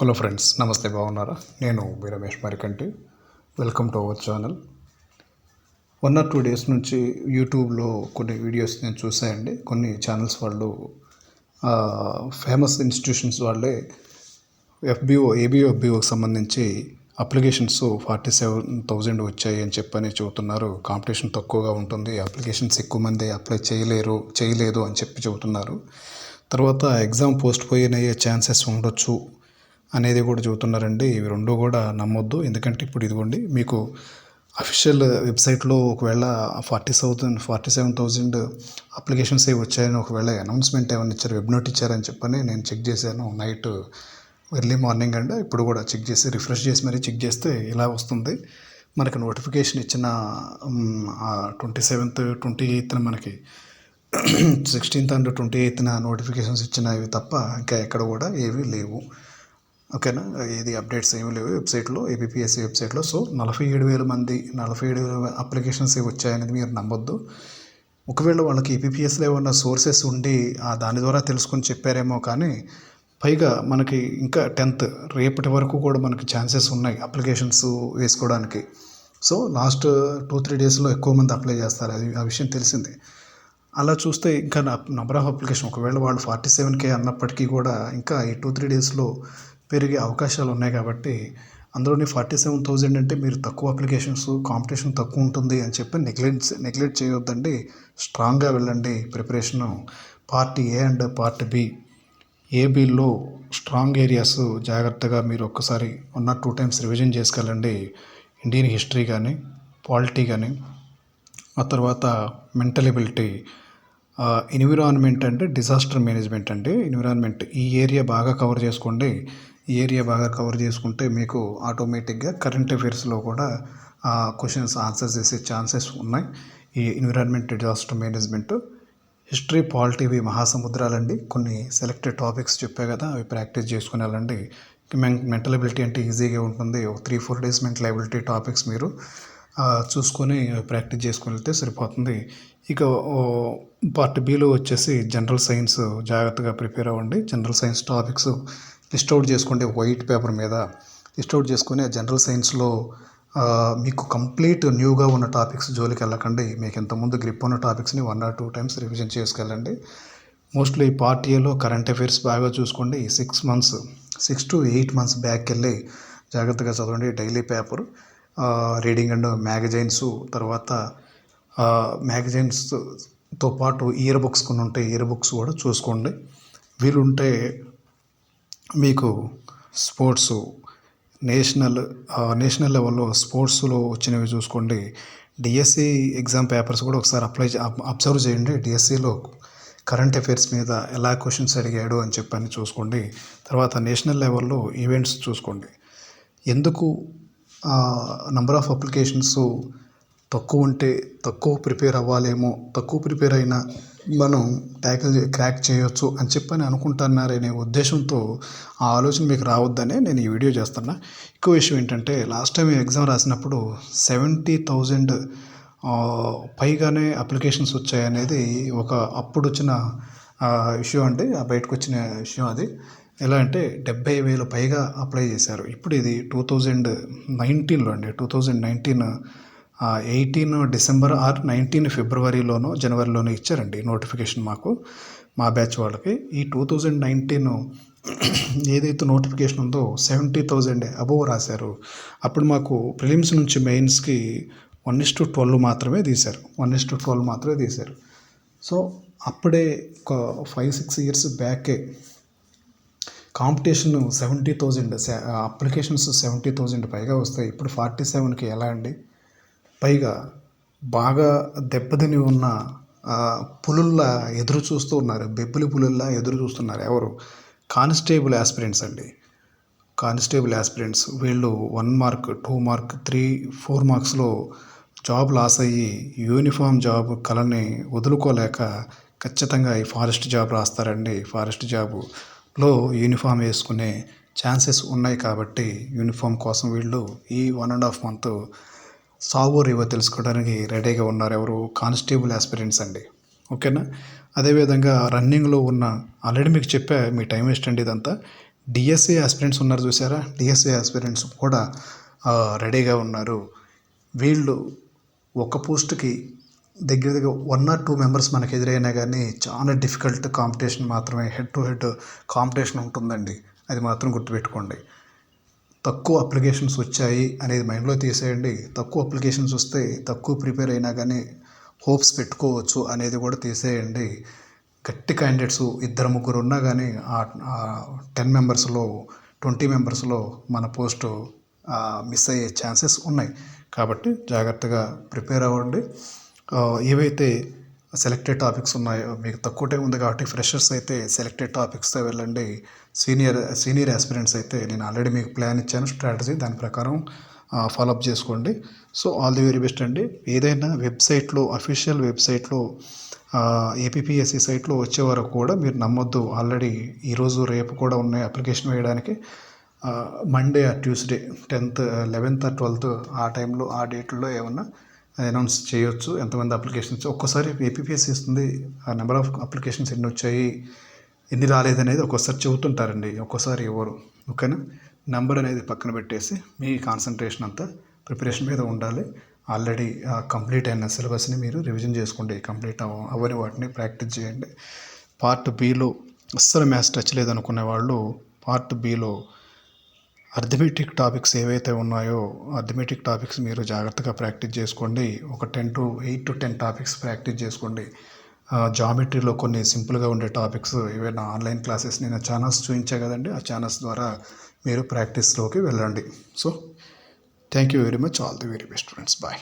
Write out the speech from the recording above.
Hello friends నమస్తే బాగున్నారా? నేను మీ Ramesh Marikanti. Welcome to our channel one or two days నుంచి యూట్యూబ్లో కొన్ని వీడియోస్ నేను చూసాయండి కొన్ని ఛానల్స్ వాళ్ళు ఫేమస్ ఇన్స్టిట్యూషన్స్ వాళ్ళే ఎఫ్బిఓ ఏబిఓ ఎఫ్బిఓకి సంబంధించి అప్లికేషన్స్ ఫార్టీ సెవెన్ థౌజండ్ వచ్చాయి అని చెప్పని చెబుతున్నారు. కాంపిటీషన్ తక్కువగా ఉంటుంది. అప్లికేషన్స్ ఎక్కువ మంది అప్లై చేయలేరు చేయలేదు అని చెప్పి చెబుతున్నారు. తర్వాత ఎగ్జామ్ పోస్ట్ పోయిన అయ్యే ఛాన్సెస్ ఉండొచ్చు అనేది కూడా చెబుతున్నారండి. ఇవి రెండు కూడా నమ్మొద్దు. ఎందుకంటే ఇప్పుడు ఇదిగోండి మీకు అఫీషియల్ వెబ్సైట్లో ఒకవేళ forty thousand forty seven thousand applications అవి వచ్చాయని ఒకవేళ అనౌన్స్మెంట్ ఏమైనా ఇచ్చారు వెబ్ నోట్ ఇచ్చారని చెప్పని నేను చెక్ చేశాను నైట్ ఎర్లీ మార్నింగ్ అండి ఇప్పుడు కూడా చెక్ చేసి రిఫ్రెష్ చేసి మరీ చెక్ చేస్తే ఇలా వస్తుంది. మనకి నోటిఫికేషన్ ఇచ్చిన ట్వంటీ సెవెంత్ ట్వంటీ ఎయిత్న మనకి సిక్స్టీన్త్ అండ్ ట్వంటీ ఎయిత్న నోటిఫికేషన్స్ ఇచ్చినవి తప్ప ఇంకా ఎక్కడ కూడా ఏవి లేవు. ఓకేనా? ఇది అప్డేట్స్ ఏమి లేవు. వెబ్సైట్లో ఏపీఎస్సీ వెబ్సైట్లో. సో నలభై ఏడు వేల మంది నలభై ఏడు వేల అప్లికేషన్స్ వచ్చాయనేది మీరు నమ్మొద్దు. ఒకవేళ వాళ్ళకి ఏపీఎస్లో ఏమన్నా సోర్సెస్ ఉండి ఆ దాని ద్వారా తెలుసుకొని చెప్పారేమో కానీ పైగా మనకి ఇంకా టెన్త్ రేపటి వరకు కూడా మనకి ఛాన్సెస్ ఉన్నాయి అప్లికేషన్స్ వేసుకోవడానికి. సో లాస్ట్ టూ త్రీ డేస్లో ఎక్కువ మంది అప్లై చేస్తారు. అది ఆ విషయం తెలిసింది. అలా చూస్తే ఇంకా నంబర్ ఆఫ్ అప్లికేషన్ ఒకవేళ వాళ్ళు ఫార్టీ సెవెన్ కే అన్నప్పటికీ కూడా ఇంకా ఈ టూ త్రీ డేస్లో పెరిగే అవకాశాలు ఉన్నాయి కాబట్టి అందులోని ఫార్టీ సెవెన్ థౌజండ్ అంటే మీరు తక్కువ అప్లికేషన్స్ కాంపిటీషన్ తక్కువ ఉంటుంది అని చెప్పి నెగ్లెక్ట్ నెగ్లెక్ట్ చేయొద్దండి. స్ట్రాంగ్గా వెళ్ళండి. Preparation part A and part B ఏబీలో strong areas జాగ్రత్తగా మీరు ఒక్కసారి one or two times revision చేసుకెళ్ళండి. Indian history కానీ పాలిటీ కానీ ఆ తర్వాత మెంటల్ ఎబిలిటీ ఎన్విరాన్మెంట్ అంటే డిజాస్టర్ మేనేజ్మెంట్ అండి. ఎన్విరాన్మెంట్ ఈ ఏరియా బాగా కవర్ చేసుకోండి. ఏరియా బాగా కవర్ చేసుకుంటే మీకు ఆటోమేటిక్గా కరెంట్ అఫైర్స్లో కూడా క్వశ్చన్స్ ఆన్సర్ చేసే ఛాన్సెస్ ఉన్నాయి. ఈ ఎన్విరాన్మెంట్ డిజాస్టర్ మేనేజ్మెంట్ హిస్టరీ పాలిటీవి మహాసముద్రాలండి. కొన్ని సెలెక్టెడ్ టాపిక్స్ చెప్పే కదా అవి ప్రాక్టీస్ చేసుకుని మెంటల్ ఎబిలిటీ అంటే ఈజీగా ఉంటుంది. ఒక three four days mental ability topics మీరు చూసుకొని ప్రాక్టీస్ చేసుకుని వెళ్తే సరిపోతుంది. ఇక పార్ట్ బిలో వచ్చేసి జనరల్ సైన్స్ జాగ్రత్తగా ప్రిపేర్ అవ్వండి. General science topics list out చేసుకోండి వైట్ పేపర్ మీద లిస్ట్ అవుట్ చేసుకొని ఆ జనరల్ సైన్స్లో మీకు కంప్లీట్ న్యూగా ఉన్న టాపిక్స్ జోలికి వెళ్ళకండి. మీకు ఇంతకుముందు గ్రిప్ ఉన్న టాపిక్స్ని one or two times revision చేసుకెళ్ళండి. Mostly part ఏలో కరెంట్ అఫైర్స్ బాగా చూసుకోండి. Six months six to eight months back వెళ్ళి జాగ్రత్తగా చదవండి. Daily paper reading and magazines తర్వాత మ్యాగజైన్స్తో పాటు ఇయర్ బుక్స్ కొన్ని ఉంటాయి ఇయర్ బుక్స్ కూడా చూసుకోండి. వీలుంటే మీకు స్పోర్ట్స్ నేషనల్ నేషనల్ లెవెల్లో స్పోర్ట్స్లో వచ్చినవి చూసుకోండి. డిఎస్సి ఎగ్జామ్ పేపర్స్ కూడా ఒకసారి అప్లై అబ్జర్వ్ చేయండి. డిఎస్సిలో కరెంట్ అఫైర్స్ మీద ఎలా క్వశ్చన్స్ అడిగాడు అని చెప్పని చూసుకోండి. తర్వాత నేషనల్ లెవెల్లో ఈవెంట్స్ చూసుకోండి. ఎందుకు నంబర్ ఆఫ్ అప్లికేషన్స్ తక్కువ ఉంటే తక్కువ ప్రిపేర్ అవ్వాలేమో తక్కువ ప్రిపేర్ అయినా మనం ట్యాకిల్ క్రాక్ చేయొచ్చు అని చెప్పని అనుకుంటున్నారనే ఉద్దేశంతో ఆ ఆలోచన మీకు రావద్దనే నేను ఈ వీడియో చేస్తున్నా. ఎక్కువ విషయం ఏంటంటే లాస్ట్ టైం ఎగ్జామ్ రాసినప్పుడు సెవెంటీ థౌజండ్ పైగానే అప్లికేషన్స్ వచ్చాయనేది ఒక అప్పుడు వచ్చిన ఇష్యూ అండి. బయటకు వచ్చిన విషయం అది. ఎలా అంటే డెబ్బై వేలు పైగా అప్లై చేశారు. ఇప్పుడు ఇది టూ థౌజండ్ నైన్టీన్లో అండి. Two thousand nineteen eighteen December or nineteen ఫిబ్రవరిలోనో జనవరిలోనో ఇచ్చారండి నోటిఫికేషన్ మాకు మా బ్యాచ్ వాళ్ళకి. ఈ టూ థౌజండ్ నైన్టీన్ ఏదైతే నోటిఫికేషన్ ఉందో సెవెంటీ థౌజండ్ అబోవ్ రాశారు. అప్పుడు మాకు ప్రిలిమ్స్ నుంచి మెయిన్స్కి వన్ ఇస్ టు ట్వెల్వ్ మాత్రమే తీశారు. వన్ ఇస్ టు ట్వెల్వ్ మాత్రమే తీశారు. సో అప్పుడే ఒక five six years బ్యాకే competition seventy thousand applications seventy thousand పైగా వస్తాయి. ఇప్పుడు ఫార్టీ సెవెన్కి ఎలా అండి? పైగా బాగా దెబ్బతిని ఉన్న పులుల్లా ఎదురు చూస్తూ ఉన్నారు. బెబ్బులి పులుల్లా ఎదురు చూస్తున్నారు ఎవరు? కానిస్టేబుల్ ఆస్పిరెంట్స్ అండి. కానిస్టేబుల్ ఆస్పిరెంట్స్ వీళ్ళు one mark two mark three four మార్క్స్లో job loss అయ్యి యూనిఫామ్ జాబ్ కళని వదులుకోలేక ఖచ్చితంగా ఈ ఫారెస్ట్ జాబ్ రాస్తారండి. ఫారెస్ట్ జాబ్లో యూనిఫామ్ వేసుకునే ఛాన్సెస్ ఉన్నాయి కాబట్టి యూనిఫామ్ కోసం వీళ్ళు ఈ వన్ అండ్ హాఫ్ మంత్ సావో రేవో తెలుసుకోవడానికి రెడీగా ఉన్నారు ఎవరు కానిస్టేబుల్ ఆస్పిరెంట్స్ అండి. ఓకేనా? అదేవిధంగా రన్నింగ్లో ఉన్న ఆల్రెడీ మీకు చెప్పా మీ టైం వేస్ట్ అండి ఇదంతా. డిఎస్ఏ ఆస్పిరెంట్స్ ఉన్నారు చూసారా? డిఎస్ఏ ఆస్పిరెంట్స్ కూడా రెడీగా ఉన్నారు. వీళ్ళు ఒక పోస్ట్కి దగ్గర దగ్గర వన్ ఆర్ టూ మెంబర్స్ మనకు ఎదురైనా కానీ చాలా డిఫికల్ట్ కాంపిటీషన్ మాత్రమే హెడ్ టు హెడ్ కాంపిటీషన్ ఉంటుందండి. అది మాత్రం గుర్తుపెట్టుకోండి. తక్కువ అప్లికేషన్స్ వచ్చాయి అనేది మైండ్లో తీసేయండి. తక్కువ అప్లికేషన్స్ వస్తే తక్కువ ప్రిపేర్ అయినా కానీ హోప్స్ పెట్టుకోవచ్చు అనేది కూడా తీసేయండి. గట్టి క్యాండిడేట్స్ ఇద్దరు ముగ్గురు ఉన్నా కానీ ఆ టెన్ మెంబర్స్లో ట్వంటీ మెంబర్స్లో మన పోస్టు మిస్ అయ్యే ఛాన్సెస్ ఉన్నాయి. కాబట్టి జాగ్రత్తగా ప్రిపేర్ అవ్వండి. ఏవైతే సెలెక్టెడ్ టాపిక్స్ ఉన్నాయో. మీకు తక్కువ టైం ఉంది కాబట్టి ఫ్రెషర్స్ అయితే సెలెక్టెడ్ టాపిక్స్తో వెళ్ళండి. సీనియర్ సీనియర్ ఆస్పిరెంట్స్ అయితే నేను ఆల్రెడీ మీకు ప్లాన్ ఇచ్చాను స్ట్రాటజీ దాని ప్రకారం ఫాలోఅప్ చేసుకోండి. So all the very best అండి. ఏదైనా వెబ్సైట్లో అఫీషియల్ వెబ్సైట్లో ఏపీఎస్సి సైట్లో వచ్చే వరకు కూడా మీరు నమ్మొద్దు. ఆల్రెడీ ఈరోజు రేపు కూడా ఉన్నాయి అప్లికేషన్ వేయడానికి. Monday or Tuesday tenth eleventh twelfth ఆ టైంలో ఆ డేట్లో ఏమన్నా అనౌన్స్ చేయొచ్చు. ఎంతమంది అప్లికేషన్స్ ఒక్కోసారి ఏపీఎస్సి ఇస్తుంది ఆ నెంబర్ ఆఫ్ అప్లికేషన్స్ ఎన్ని వచ్చాయి? ఎన్ని రాలేదనేది ఒక్కోసారి చెబుతుంటారండి. ఒక్కోసారి ఎవరు? ఓకేనా? నెంబర్ అనేది పక్కన పెట్టేసి మీ కాన్సన్ట్రేషన్ అంతా ప్రిపరేషన్ మీద ఉండాలి. ఆల్రెడీ కంప్లీట్ అయిన సిలబస్ని మీరు రివిజన్ చేసుకోండి. కంప్లీట్ అవ అవ్వని వాటిని ప్రాక్టీస్ చేయండి. పార్ట్ బిలో అస్సలు మ్యాథ్స్ టచ్ లేదనుకునే వాళ్ళు పార్ట్ బిలో అర్థమెటిక్ టాపిక్స్ ఏవైతే ఉన్నాయో అర్థమెటిక్ టాపిక్స్ మీరు జాగ్రత్తగా ప్రాక్టీస్ చేసుకోండి. ఒక ten to eight to ten topics practice చేసుకోండి. జామెట్రీలో కొన్ని సింపుల్గా ఉండే టాపిక్స్ ఏవైనా ఆన్లైన్ క్లాసెస్ నేను ఛానల్స్ చూపించా కదండి ఆ ఛానల్స్ ద్వారా మీరు ప్రాక్టీస్లోకి వెళ్ళండి. So thank you very much. All the very best friends. Bye.